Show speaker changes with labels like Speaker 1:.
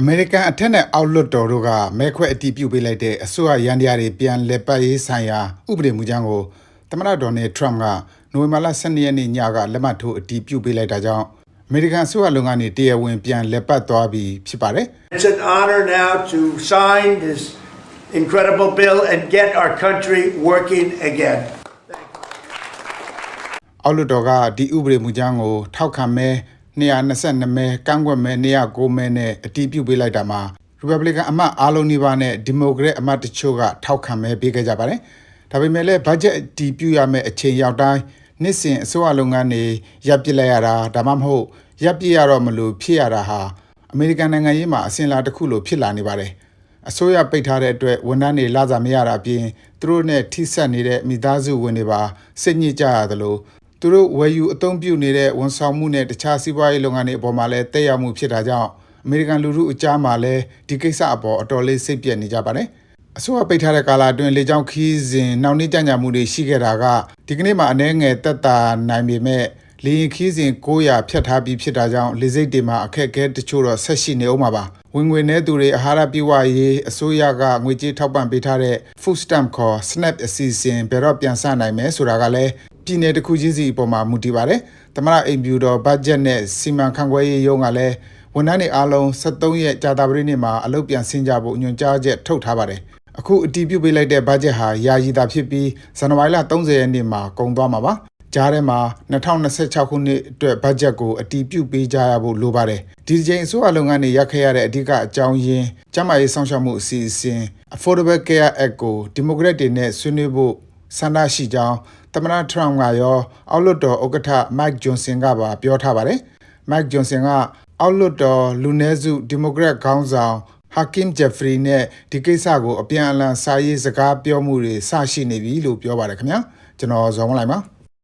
Speaker 1: အမေရိကန်အထက်နဲ့အောက်လွှတ်တော်တို့ကမဲခွဲအတည်ပြုပေးလိုက်တဲ့အစိုးရရန်တရားတွေပြန်လည်ပတ်ရေးဆိုင်ရာဥပဒေမူကြမ်းကိုသမ္မတဒေါ်နယ်ထရမ့်ကနိုဝင်ဘာလ12ရက်နေ့ညကလက်မှတ်ထိုးအတည်ပြုပေးလိုက်တာကြောင့်အမေရိကန်အစိုးရလုပ်ငန်းတွေတရားဝင်ပြန်လည်ပတ်သွားပြီဖြစ်ပါတယ်။
Speaker 2: It's an honor now to sign this incredible bill and get our country working again.
Speaker 1: အောက်လွှတ်တော်ကဒီဥပဒေမူကြမ်းကိုထောက်ခံမဲ 222မဲကန့်ကွက်မဲ209မဲနဲ့အတည်ပြုပေးလိုက်တာမှာ Republican အမတ်အားလုံးနီးပါးနဲ့ Democrat အမတ်တချို့ကထောက်ခံမဲပေးခဲ့ကြပါတယ်။ဒါပေမဲ့လည်း budget အတည်ပြုရမယ့်အချိန်ရောက်တိုင်းနှစ်စဉ်အစိုးရလုပ်ငန်းတွေရပ်ပစ်လိုက်ရတာဒါမှမဟုတ်ရပ်ပစ်ရတော့မလို့ဖြစ်ရတာဟာအမေရိကန်နိုင်ငံရေးမှာအစဉ်အလာတစ်ခုလိုဖြစ်လာနေပါတယ်။အစိုးရပိတ်ထားတဲ့အတွက်ဝန်ထမ်းတွေလစာမရတာအပြင်သူတို့နဲ့ထိစပ်နေတဲ့မိသားစုဝင်တွေပါစိတ်ညစ်ကြရသလို သူတို့ဝယ်ယူအသုံးပြုနေတဲ့ဝန်ဆောင်မှုနဲ့တခြားစီးပွားရေးလုပ်ငန်းတွေအပေါ်မှာလည်းတက်ရောက်မှုဖြစ်တာကြောင့်အမေရိကန်လူထုအကြားမှာလည်းဒီကိစ္စအပေါ်အတော်လေးစိတ်ပြက်နေကြပါတယ်။အစိုးရပိတ်ထားတဲ့ကာလအတွင်းလေကြောင်းခီးစဉ်နှောင့်နှေးကြံ့မှုတွေရှိခဲ့တာကဒီကနေ့မှအနည်းငယ်တက်တာနိုင်ပေမဲ့လေရင်ခီးစဉ်900ဖြတ်ထားပြီးဖြစ်တာကြောင့်လေစိတ်တွေမှာအခက်အခဲတချို့တော့ဆက်ရှိနေအောင်ပါပါဝင်ငွေနဲ့သူတွေအာဟာရပြည့်ဝရေးအစိုးရကငွေကြေးထောက်ပံ့ပေးထားတဲ့ food stamp ခေါ် SNAP အစီအစဉ်ဘယ်တော့ပြန်ဆနိုင်မယ်ဆိုတာကလည်း ပြည်내တစ်ခုချင်းစီအပေါ်မှာမူတည်ပါတယ်။သမရအိမ်ဖြူတော်ဘတ်ဂျက်နဲ့စီမံခန့်ခွဲရေးရုံးကလည်းဝန်ထမ်းတွေအားလုံး73ရက်ကြာသပတေးနေ့မှာအလုပ်ပြန်ဆင်းကြဖို့ညွှန်ကြားချက်ထုတ်ထားပါတယ်။အခုအတည်ပြုပေးလိုက်တဲ့ဘတ်ဂျက်ဟာယာယီတာဖြစ်ပြီးဇန်နဝါရီလ30ရက်နေ့မှာကုန်သွားမှာပါ။ကြားထဲမှာ2026ခုနှစ်အတွက်ဘတ်ဂျက်ကိုအတည်ပြုပေးကြရဖို့လိုပါတယ်။ဒီကြိမ်အစိုးရလုပ်ငန်းတွေရက်ခဲ့ရတဲ့အဓိကအကြောင်းရင်းကျန်းမာရေးဆောင်ရှောက်မှုအစီအစဉ် Affordable Care Act ကိုဒီမိုကရက်တွေနဲ့ဆွေးနွေးဖို့ဆန္ဒရှိကြောင်း သမ္မတထရမ့်ကရောအောက်လွှတ်တော်ဥက္ကဋ္ဌမိုက်ဂျွန်ဆင်ကပါပြောထားပါတယ်။မိုက်ဂျွန်ဆင်ကအောက်လွှတ်တော်လူနည်းစုဒီမိုကရက်ခေါင်းဆောင်ဟာကင်ဂျက်ဖရီနဲ့ဒီကိစ္စကိုအပြန်အလှန်စာရေးစကားပြောမှုတွေစရှိနေပြီလို့ပြောပါတယ်ခင်ဗျာကျွန်တော်ဇော်မလိုက်ပါ